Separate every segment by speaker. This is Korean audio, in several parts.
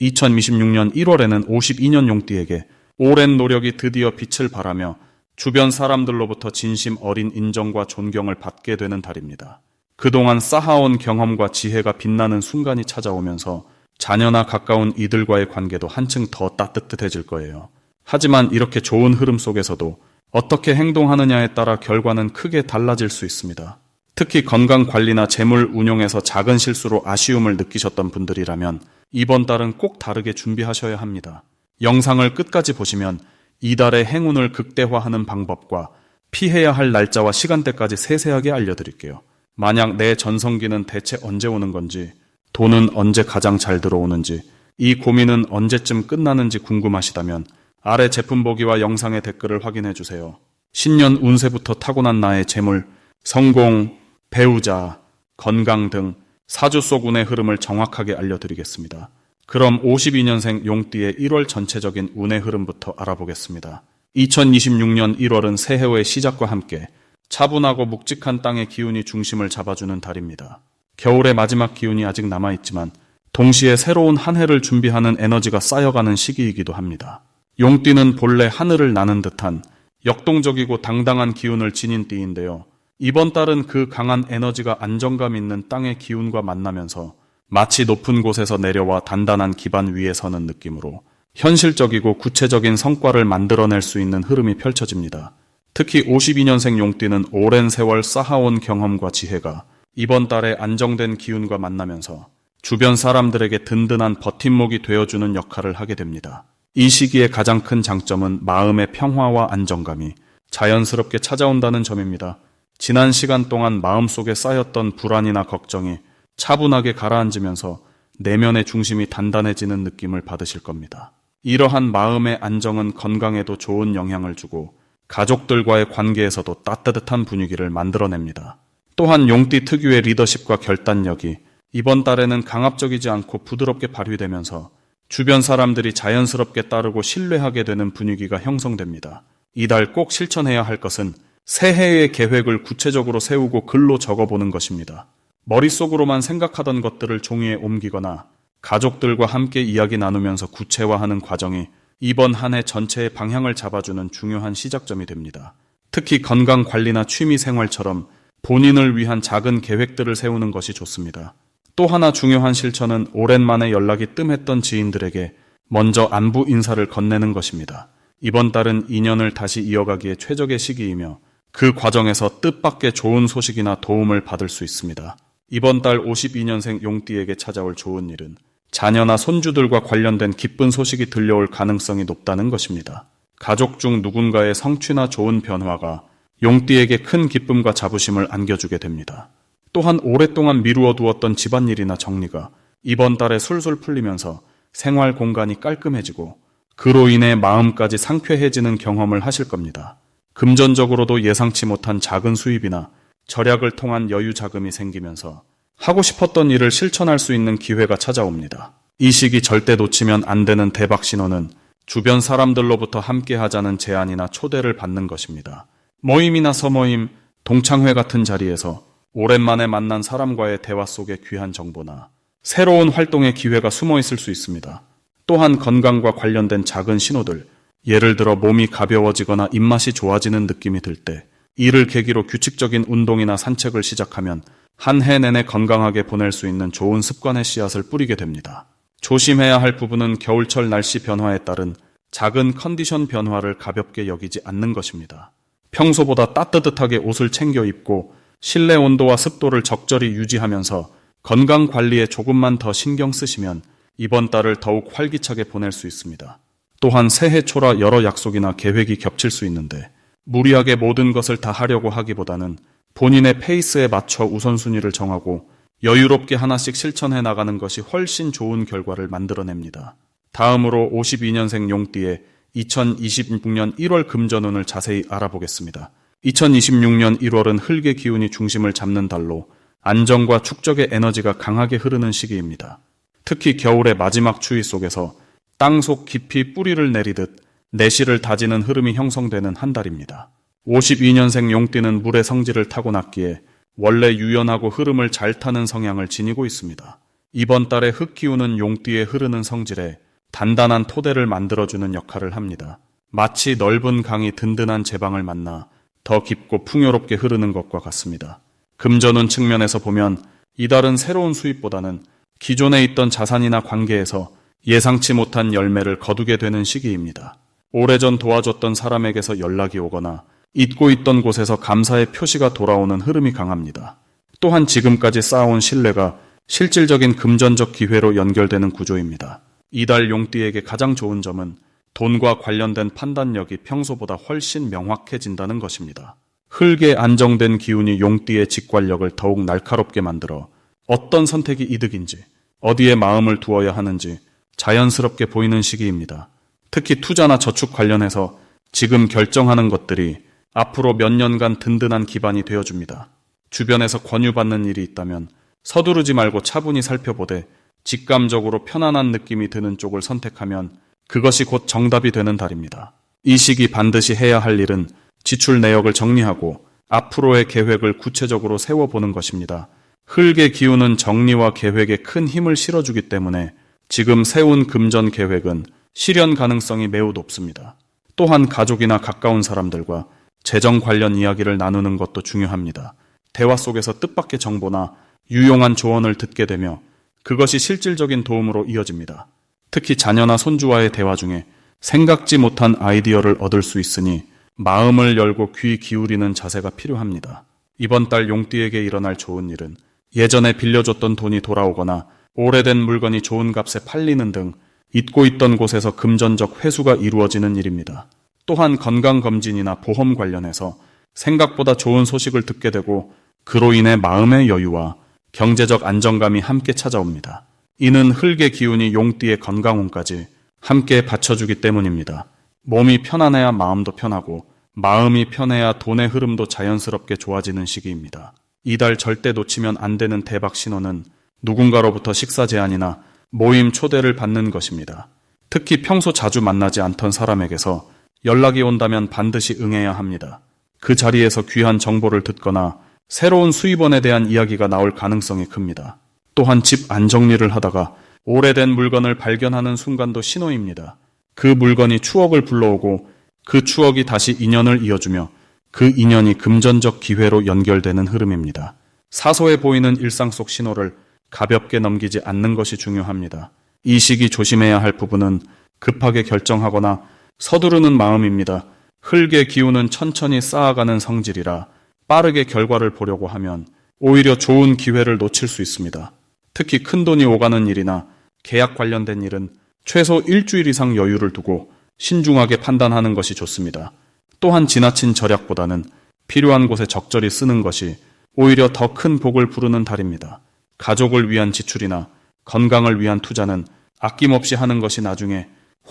Speaker 1: 2026년 1월에는 52년 용띠에게 오랜 노력이 드디어 빛을 발하며 주변 사람들로부터 진심 어린 인정과 존경을 받게 되는 달입니다. 그동안 쌓아온 경험과 지혜가 빛나는 순간이 찾아오면서 자녀나 가까운 이들과의 관계도 한층 더 따뜻해질 거예요. 하지만 이렇게 좋은 흐름 속에서도 어떻게 행동하느냐에 따라 결과는 크게 달라질 수 있습니다. 특히 건강 관리나 재물 운용에서 작은 실수로 아쉬움을 느끼셨던 분들이라면 이번 달은 꼭 다르게 준비하셔야 합니다. 영상을 끝까지 보시면 이달의 행운을 극대화하는 방법과 피해야 할 날짜와 시간대까지 세세하게 알려드릴게요. 만약 내 전성기는 대체 언제 오는 건지, 돈은 언제 가장 잘 들어오는지, 이 고민은 언제쯤 끝나는지 궁금하시다면 아래 제품 보기와 영상의 댓글을 확인해 주세요. 신년 운세부터 타고난 나의 재물, 성공, 배우자, 건강 등 사주 속 운의 흐름을 정확하게 알려드리겠습니다. 그럼 52년생 용띠의 1월 전체적인 운의 흐름부터 알아보겠습니다. 2026년 1월은 새해의 시작과 함께 차분하고 묵직한 땅의 기운이 중심을 잡아주는 달입니다. 겨울의 마지막 기운이 아직 남아있지만 동시에 새로운 한 해를 준비하는 에너지가 쌓여가는 시기이기도 합니다. 용띠는 본래 하늘을 나는 듯한 역동적이고 당당한 기운을 지닌 띠인데요. 이번 달은 그 강한 에너지가 안정감 있는 땅의 기운과 만나면서 마치 높은 곳에서 내려와 단단한 기반 위에 서는 느낌으로 현실적이고 구체적인 성과를 만들어낼 수 있는 흐름이 펼쳐집니다. 특히 52년생 용띠는 오랜 세월 쌓아온 경험과 지혜가 이번 달에 안정된 기운과 만나면서 주변 사람들에게 든든한 버팀목이 되어주는 역할을 하게 됩니다. 이 시기의 가장 큰 장점은 마음의 평화와 안정감이 자연스럽게 찾아온다는 점입니다. 지난 시간 동안 마음속에 쌓였던 불안이나 걱정이 차분하게 가라앉으면서 내면의 중심이 단단해지는 느낌을 받으실 겁니다. 이러한 마음의 안정은 건강에도 좋은 영향을 주고 가족들과의 관계에서도 따뜻한 분위기를 만들어냅니다. 또한 용띠 특유의 리더십과 결단력이 이번 달에는 강압적이지 않고 부드럽게 발휘되면서 주변 사람들이 자연스럽게 따르고 신뢰하게 되는 분위기가 형성됩니다. 이달 꼭 실천해야 할 것은 새해의 계획을 구체적으로 세우고 글로 적어보는 것입니다. 머릿속으로만 생각하던 것들을 종이에 옮기거나 가족들과 함께 이야기 나누면서 구체화하는 과정이 이번 한 해 전체의 방향을 잡아주는 중요한 시작점이 됩니다. 특히 건강 관리나 취미 생활처럼 본인을 위한 작은 계획들을 세우는 것이 좋습니다. 또 하나 중요한 실천은 오랜만에 연락이 뜸했던 지인들에게 먼저 안부 인사를 건네는 것입니다. 이번 달은 인연을 다시 이어가기에 최적의 시기이며 그 과정에서 뜻밖의 좋은 소식이나 도움을 받을 수 있습니다. 이번 달 52년생 용띠에게 찾아올 좋은 일은 자녀나 손주들과 관련된 기쁜 소식이 들려올 가능성이 높다는 것입니다. 가족 중 누군가의 성취나 좋은 변화가 용띠에게 큰 기쁨과 자부심을 안겨주게 됩니다. 또한 오랫동안 미루어 두었던 집안일이나 정리가 이번 달에 술술 풀리면서 생활 공간이 깔끔해지고 그로 인해 마음까지 상쾌해지는 경험을 하실 겁니다. 금전적으로도 예상치 못한 작은 수입이나 절약을 통한 여유 자금이 생기면서 하고 싶었던 일을 실천할 수 있는 기회가 찾아옵니다. 이 시기 절대 놓치면 안 되는 대박 신호는 주변 사람들로부터 함께 하자는 제안이나 초대를 받는 것입니다. 모임이나 서모임, 동창회 같은 자리에서 오랜만에 만난 사람과의 대화 속에 귀한 정보나 새로운 활동의 기회가 숨어 있을 수 있습니다. 또한 건강과 관련된 작은 신호들, 예를 들어 몸이 가벼워지거나 입맛이 좋아지는 느낌이 들 때, 이를 계기로 규칙적인 운동이나 산책을 시작하면 한 해 내내 건강하게 보낼 수 있는 좋은 습관의 씨앗을 뿌리게 됩니다. 조심해야 할 부분은 겨울철 날씨 변화에 따른 작은 컨디션 변화를 가볍게 여기지 않는 것입니다. 평소보다 따뜻하게 옷을 챙겨 입고 실내 온도와 습도를 적절히 유지하면서 건강 관리에 조금만 더 신경 쓰시면 이번 달을 더욱 활기차게 보낼 수 있습니다. 또한 새해 초라 여러 약속이나 계획이 겹칠 수 있는데 무리하게 모든 것을 다 하려고 하기보다는 본인의 페이스에 맞춰 우선순위를 정하고 여유롭게 하나씩 실천해 나가는 것이 훨씬 좋은 결과를 만들어냅니다. 다음으로 52년생 용띠의 2026년 1월 금전운을 자세히 알아보겠습니다. 2026년 1월은 흙의 기운이 중심을 잡는 달로 안정과 축적의 에너지가 강하게 흐르는 시기입니다. 특히 겨울의 마지막 추위 속에서 땅속 깊이 뿌리를 내리듯 내실을 다지는 흐름이 형성되는 한 달입니다. 52년생 용띠는 물의 성질을 타고났기에 원래 유연하고 흐름을 잘 타는 성향을 지니고 있습니다. 이번 달에 흙 기운은 용띠에 흐르는 성질에 단단한 토대를 만들어주는 역할을 합니다. 마치 넓은 강이 든든한 제방을 만나 더 깊고 풍요롭게 흐르는 것과 같습니다. 금전운 측면에서 보면 이달은 새로운 수입보다는 기존에 있던 자산이나 관계에서 예상치 못한 열매를 거두게 되는 시기입니다. 오래전 도와줬던 사람에게서 연락이 오거나 잊고 있던 곳에서 감사의 표시가 돌아오는 흐름이 강합니다. 또한 지금까지 쌓아온 신뢰가 실질적인 금전적 기회로 연결되는 구조입니다. 이달 용띠에게 가장 좋은 점은 돈과 관련된 판단력이 평소보다 훨씬 명확해진다는 것입니다. 흙에 안정된 기운이 용띠의 직관력을 더욱 날카롭게 만들어 어떤 선택이 이득인지, 어디에 마음을 두어야 하는지 자연스럽게 보이는 시기입니다. 특히 투자나 저축 관련해서 지금 결정하는 것들이 앞으로 몇 년간 든든한 기반이 되어줍니다. 주변에서 권유받는 일이 있다면 서두르지 말고 차분히 살펴보되 직감적으로 편안한 느낌이 드는 쪽을 선택하면 그것이 곧 정답이 되는 달입니다. 이 시기 반드시 해야 할 일은 지출 내역을 정리하고 앞으로의 계획을 구체적으로 세워보는 것입니다. 흙의 기운은 정리와 계획에 큰 힘을 실어주기 때문에 지금 세운 금전 계획은 실현 가능성이 매우 높습니다. 또한 가족이나 가까운 사람들과 재정 관련 이야기를 나누는 것도 중요합니다. 대화 속에서 뜻밖의 정보나 유용한 조언을 듣게 되며 그것이 실질적인 도움으로 이어집니다. 특히 자녀나 손주와의 대화 중에 생각지 못한 아이디어를 얻을 수 있으니 마음을 열고 귀 기울이는 자세가 필요합니다. 이번 달 용띠에게 일어날 좋은 일은 예전에 빌려줬던 돈이 돌아오거나 오래된 물건이 좋은 값에 팔리는 등 잊고 있던 곳에서 금전적 회수가 이루어지는 일입니다. 또한 건강검진이나 보험 관련해서 생각보다 좋은 소식을 듣게 되고 그로 인해 마음의 여유와 경제적 안정감이 함께 찾아옵니다. 이는 흙의 기운이 용띠의 건강운까지 함께 받쳐주기 때문입니다. 몸이 편안해야 마음도 편하고 마음이 편해야 돈의 흐름도 자연스럽게 좋아지는 시기입니다. 이달 절대 놓치면 안 되는 대박 신호는 누군가로부터 식사 제안이나 모임 초대를 받는 것입니다. 특히 평소 자주 만나지 않던 사람에게서 연락이 온다면 반드시 응해야 합니다. 그 자리에서 귀한 정보를 듣거나 새로운 수입원에 대한 이야기가 나올 가능성이 큽니다. 또한 집 안정리를 하다가 오래된 물건을 발견하는 순간도 신호입니다. 그 물건이 추억을 불러오고 그 추억이 다시 인연을 이어주며 그 인연이 금전적 기회로 연결되는 흐름입니다. 사소해 보이는 일상 속 신호를 가볍게 넘기지 않는 것이 중요합니다. 이 시기 조심해야 할 부분은 급하게 결정하거나 서두르는 마음입니다. 흙의 기운은 천천히 쌓아가는 성질이라 빠르게 결과를 보려고 하면 오히려 좋은 기회를 놓칠 수 있습니다. 특히 큰 돈이 오가는 일이나 계약 관련된 일은 최소 일주일 이상 여유를 두고 신중하게 판단하는 것이 좋습니다. 또한 지나친 절약보다는 필요한 곳에 적절히 쓰는 것이 오히려 더 큰 복을 부르는 달입니다. 가족을 위한 지출이나 건강을 위한 투자는 아낌없이 하는 것이 나중에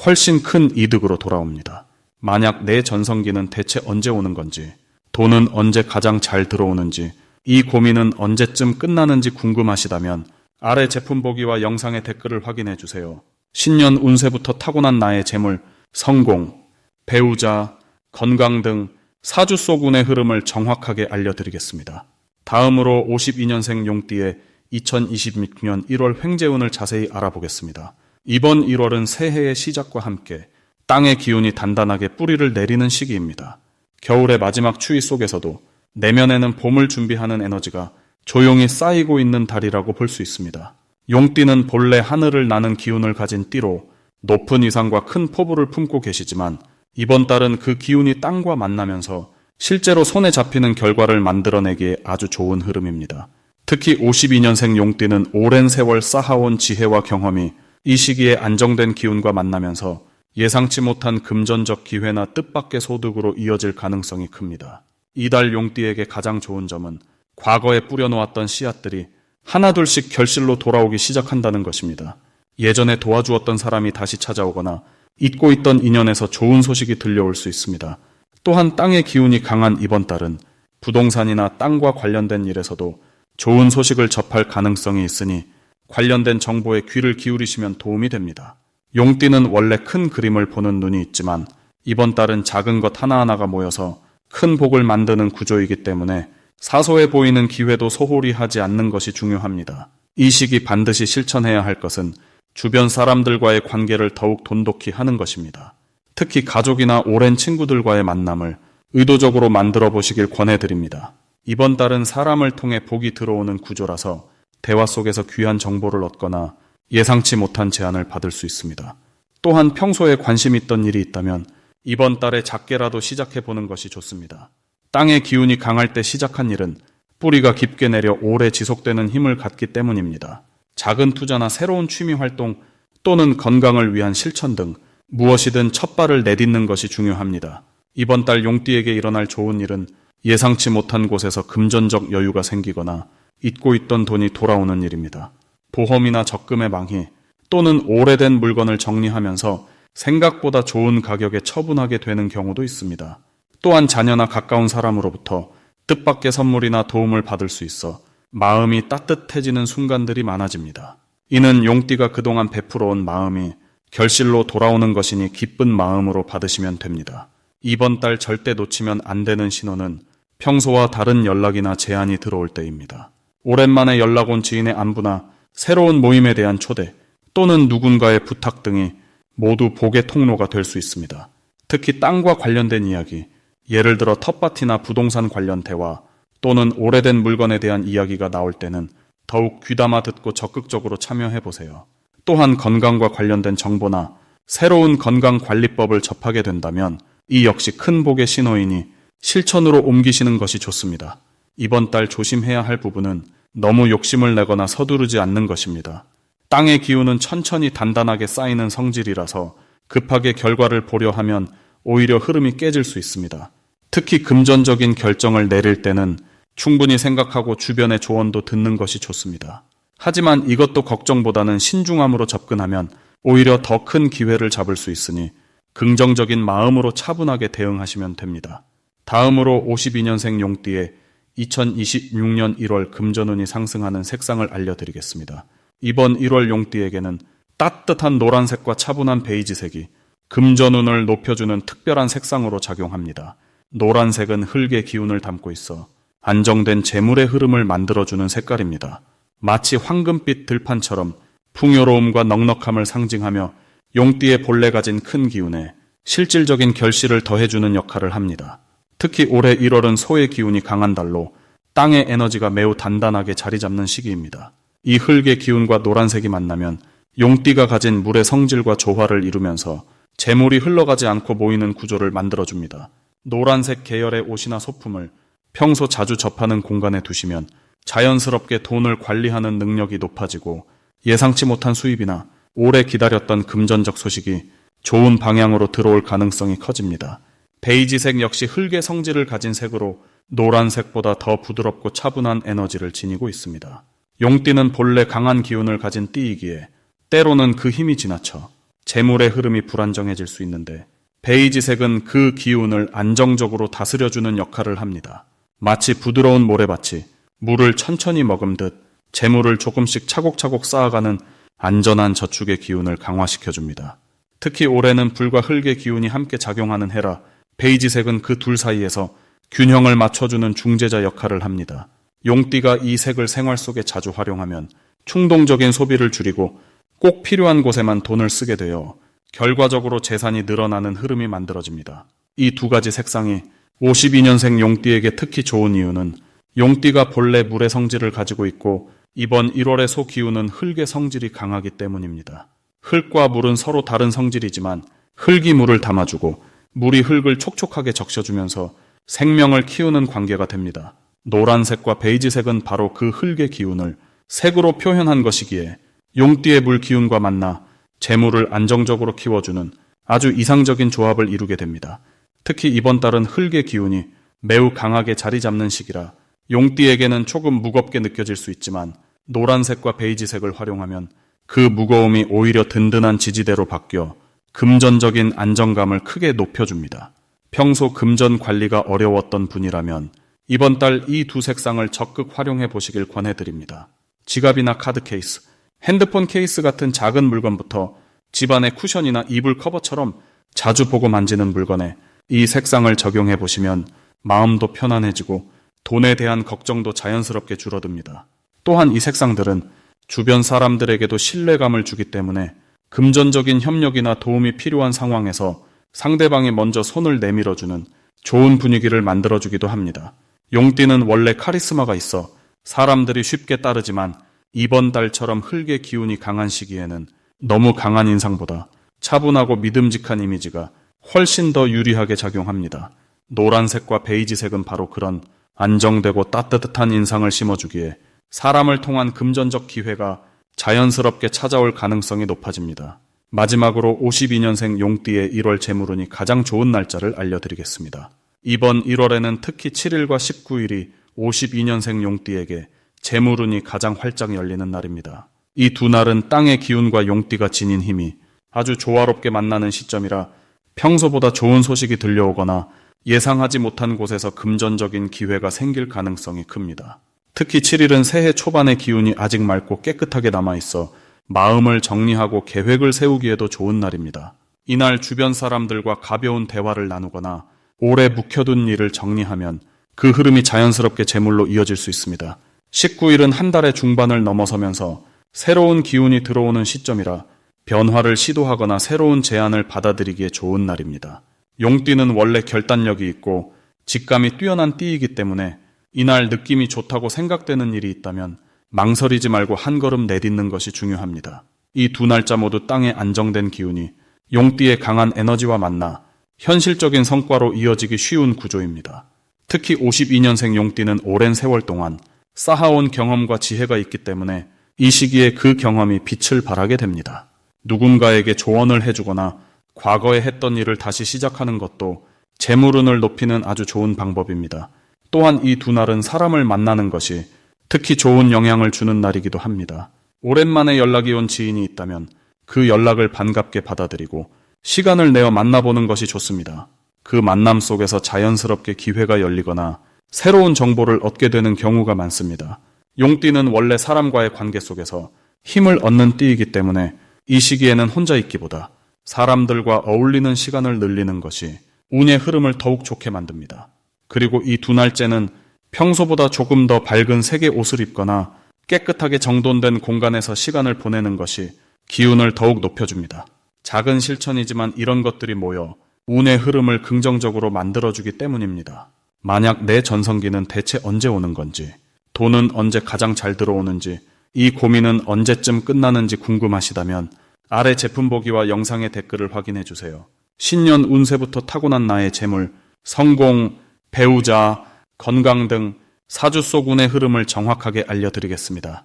Speaker 1: 훨씬 큰 이득으로 돌아옵니다. 만약 내 전성기는 대체 언제 오는 건지, 돈은 언제 가장 잘 들어오는지, 이 고민은 언제쯤 끝나는지 궁금하시다면 아래 제품 보기와 영상의 댓글을 확인해 주세요. 신년 운세부터 타고난 나의 재물, 성공, 배우자, 건강 등 사주 속 운의 흐름을 정확하게 알려드리겠습니다. 다음으로 52년생 용띠의 2026년 1월 횡재운을 자세히 알아보겠습니다. 이번 1월은 새해의 시작과 함께 땅의 기운이 단단하게 뿌리를 내리는 시기입니다. 겨울의 마지막 추위 속에서도 내면에는 봄을 준비하는 에너지가 조용히 쌓이고 있는 달이라고 볼 수 있습니다. 용띠는 본래 하늘을 나는 기운을 가진 띠로 높은 이상과 큰 포부를 품고 계시지만 이번 달은 그 기운이 땅과 만나면서 실제로 손에 잡히는 결과를 만들어내기에 아주 좋은 흐름입니다. 특히 52년생 용띠는 오랜 세월 쌓아온 지혜와 경험이 이 시기에 안정된 기운과 만나면서 예상치 못한 금전적 기회나 뜻밖의 소득으로 이어질 가능성이 큽니다. 이달 용띠에게 가장 좋은 점은 과거에 뿌려놓았던 씨앗들이 하나둘씩 결실로 돌아오기 시작한다는 것입니다. 예전에 도와주었던 사람이 다시 찾아오거나 잊고 있던 인연에서 좋은 소식이 들려올 수 있습니다. 또한 땅의 기운이 강한 이번 달은 부동산이나 땅과 관련된 일에서도 좋은 소식을 접할 가능성이 있으니 관련된 정보에 귀를 기울이시면 도움이 됩니다. 용띠는 원래 큰 그림을 보는 눈이 있지만 이번 달은 작은 것 하나하나가 모여서 큰 복을 만드는 구조이기 때문에 사소해 보이는 기회도 소홀히 하지 않는 것이 중요합니다. 이 시기 반드시 실천해야 할 것은 주변 사람들과의 관계를 더욱 돈독히 하는 것입니다. 특히 가족이나 오랜 친구들과의 만남을 의도적으로 만들어 보시길 권해드립니다. 이번 달은 사람을 통해 복이 들어오는 구조라서 대화 속에서 귀한 정보를 얻거나 예상치 못한 제안을 받을 수 있습니다. 또한 평소에 관심 있던 일이 있다면 이번 달에 작게라도 시작해 보는 것이 좋습니다. 땅의 기운이 강할 때 시작한 일은 뿌리가 깊게 내려 오래 지속되는 힘을 갖기 때문입니다. 작은 투자나 새로운 취미 활동 또는 건강을 위한 실천 등 무엇이든 첫 발을 내딛는 것이 중요합니다. 이번 달 용띠에게 일어날 좋은 일은 예상치 못한 곳에서 금전적 여유가 생기거나 잊고 있던 돈이 돌아오는 일입니다. 보험이나 적금의 망희 또는 오래된 물건을 정리하면서 생각보다 좋은 가격에 처분하게 되는 경우도 있습니다. 또한 자녀나 가까운 사람으로부터 뜻밖의 선물이나 도움을 받을 수 있어 마음이 따뜻해지는 순간들이 많아집니다. 이는 용띠가 그동안 베풀어온 마음이 결실로 돌아오는 것이니 기쁜 마음으로 받으시면 됩니다. 이번 달 절대 놓치면 안 되는 신호는 평소와 다른 연락이나 제안이 들어올 때입니다. 오랜만에 연락 온 지인의 안부나 새로운 모임에 대한 초대 또는 누군가의 부탁 등이 모두 복의 통로가 될 수 있습니다. 특히 땅과 관련된 이야기, 예를 들어 텃밭이나 부동산 관련 대화 또는 오래된 물건에 대한 이야기가 나올 때는 더욱 귀담아 듣고 적극적으로 참여해 보세요. 또한 건강과 관련된 정보나 새로운 건강 관리법을 접하게 된다면 이 역시 큰 복의 신호이니 실천으로 옮기시는 것이 좋습니다. 이번 달 조심해야 할 부분은 너무 욕심을 내거나 서두르지 않는 것입니다. 땅의 기운은 천천히 단단하게 쌓이는 성질이라서 급하게 결과를 보려 하면 오히려 흐름이 깨질 수 있습니다. 특히 금전적인 결정을 내릴 때는 충분히 생각하고 주변의 조언도 듣는 것이 좋습니다. 하지만 이것도 걱정보다는 신중함으로 접근하면 오히려 더 큰 기회를 잡을 수 있으니 긍정적인 마음으로 차분하게 대응하시면 됩니다. 다음으로 52년생 용띠의 2026년 1월 금전운이 상승하는 색상을 알려드리겠습니다. 이번 1월 용띠에게는 따뜻한 노란색과 차분한 베이지색이 금전운을 높여주는 특별한 색상으로 작용합니다. 노란색은 흙의 기운을 담고 있어 안정된 재물의 흐름을 만들어주는 색깔입니다. 마치 황금빛 들판처럼 풍요로움과 넉넉함을 상징하며 용띠의 본래 가진 큰 기운에 실질적인 결실을 더해주는 역할을 합니다. 특히 올해 1월은 소의 기운이 강한 달로 땅의 에너지가 매우 단단하게 자리 잡는 시기입니다. 이 흙의 기운과 노란색이 만나면 용띠가 가진 물의 성질과 조화를 이루면서 재물이 흘러가지 않고 모이는 구조를 만들어줍니다. 노란색 계열의 옷이나 소품을 평소 자주 접하는 공간에 두시면 자연스럽게 돈을 관리하는 능력이 높아지고 예상치 못한 수입이나 오래 기다렸던 금전적 소식이 좋은 방향으로 들어올 가능성이 커집니다. 베이지색 역시 흙의 성질을 가진 색으로 노란색보다 더 부드럽고 차분한 에너지를 지니고 있습니다. 용띠는 본래 강한 기운을 가진 띠이기에 때로는 그 힘이 지나쳐 재물의 흐름이 불안정해질 수 있는데 베이지색은 그 기운을 안정적으로 다스려주는 역할을 합니다. 마치 부드러운 모래밭이 물을 천천히 먹음듯 재물을 조금씩 차곡차곡 쌓아가는 안전한 저축의 기운을 강화시켜줍니다. 특히 올해는 불과 흙의 기운이 함께 작용하는 해라 베이지색은 그 둘 사이에서 균형을 맞춰주는 중재자 역할을 합니다. 용띠가 이 색을 생활 속에 자주 활용하면 충동적인 소비를 줄이고 꼭 필요한 곳에만 돈을 쓰게 되어 결과적으로 재산이 늘어나는 흐름이 만들어집니다. 이 두 가지 색상이 52년생 용띠에게 특히 좋은 이유는 용띠가 본래 물의 성질을 가지고 있고 이번 1월의 소 기운은 흙의 성질이 강하기 때문입니다. 흙과 물은 서로 다른 성질이지만 흙이 물을 담아주고 물이 흙을 촉촉하게 적셔주면서 생명을 키우는 관계가 됩니다. 노란색과 베이지색은 바로 그 흙의 기운을 색으로 표현한 것이기에 용띠의 물 기운과 만나 재물을 안정적으로 키워주는 아주 이상적인 조합을 이루게 됩니다. 특히 이번 달은 흙의 기운이 매우 강하게 자리 잡는 시기라 용띠에게는 조금 무겁게 느껴질 수 있지만 노란색과 베이지색을 활용하면 그 무거움이 오히려 든든한 지지대로 바뀌어 금전적인 안정감을 크게 높여줍니다. 평소 금전 관리가 어려웠던 분이라면 이번 달 이 두 색상을 적극 활용해 보시길 권해드립니다. 지갑이나 카드 케이스, 핸드폰 케이스 같은 작은 물건부터 집안의 쿠션이나 이불 커버처럼 자주 보고 만지는 물건에 이 색상을 적용해 보시면 마음도 편안해지고 돈에 대한 걱정도 자연스럽게 줄어듭니다. 또한 이 색상들은 주변 사람들에게도 신뢰감을 주기 때문에 금전적인 협력이나 도움이 필요한 상황에서 상대방이 먼저 손을 내밀어주는 좋은 분위기를 만들어주기도 합니다. 용띠는 원래 카리스마가 있어 사람들이 쉽게 따르지만 이번 달처럼 흙의 기운이 강한 시기에는 너무 강한 인상보다 차분하고 믿음직한 이미지가 훨씬 더 유리하게 작용합니다. 노란색과 베이지색은 바로 그런 안정되고 따뜻한 인상을 심어주기에 사람을 통한 금전적 기회가 자연스럽게 찾아올 가능성이 높아집니다. 마지막으로 52년생 용띠의 1월 재물운이 가장 좋은 날짜를 알려드리겠습니다. 이번 1월에는 특히 7일과 19일이 52년생 용띠에게 재물운이 가장 활짝 열리는 날입니다. 이 두 날은 땅의 기운과 용띠가 지닌 힘이 아주 조화롭게 만나는 시점이라 평소보다 좋은 소식이 들려오거나 예상하지 못한 곳에서 금전적인 기회가 생길 가능성이 큽니다. 특히 7일은 새해 초반의 기운이 아직 맑고 깨끗하게 남아있어 마음을 정리하고 계획을 세우기에도 좋은 날입니다. 이날 주변 사람들과 가벼운 대화를 나누거나 오래 묵혀둔 일을 정리하면 그 흐름이 자연스럽게 재물로 이어질 수 있습니다. 19일은 한 달의 중반을 넘어서면서 새로운 기운이 들어오는 시점이라 변화를 시도하거나 새로운 제안을 받아들이기에 좋은 날입니다. 용띠는 원래 결단력이 있고 직감이 뛰어난 띠이기 때문에 이날 느낌이 좋다고 생각되는 일이 있다면 망설이지 말고 한 걸음 내딛는 것이 중요합니다. 이 두 날짜 모두 땅에 안정된 기운이 용띠의 강한 에너지와 만나 현실적인 성과로 이어지기 쉬운 구조입니다. 특히 52년생 용띠는 오랜 세월 동안 쌓아온 경험과 지혜가 있기 때문에 이 시기에 그 경험이 빛을 발하게 됩니다. 누군가에게 조언을 해주거나 과거에 했던 일을 다시 시작하는 것도 재물운을 높이는 아주 좋은 방법입니다. 또한 이 두 날은 사람을 만나는 것이 특히 좋은 영향을 주는 날이기도 합니다. 오랜만에 연락이 온 지인이 있다면 그 연락을 반갑게 받아들이고 시간을 내어 만나보는 것이 좋습니다. 그 만남 속에서 자연스럽게 기회가 열리거나 새로운 정보를 얻게 되는 경우가 많습니다. 용띠는 원래 사람과의 관계 속에서 힘을 얻는 띠이기 때문에 이 시기에는 혼자 있기보다 사람들과 어울리는 시간을 늘리는 것이 운의 흐름을 더욱 좋게 만듭니다. 그리고 이 두 날째는 평소보다 조금 더 밝은 색의 옷을 입거나 깨끗하게 정돈된 공간에서 시간을 보내는 것이 기운을 더욱 높여줍니다. 작은 실천이지만 이런 것들이 모여 운의 흐름을 긍정적으로 만들어주기 때문입니다. 만약 내 전성기는 대체 언제 오는 건지, 돈은 언제 가장 잘 들어오는지, 이 고민은 언제쯤 끝나는지 궁금하시다면 아래 제품 보기와 영상의 댓글을 확인해 주세요. 신년 운세부터 타고난 나의 재물, 성공, 배우자, 건강 등 사주 속 운의 흐름을 정확하게 알려드리겠습니다.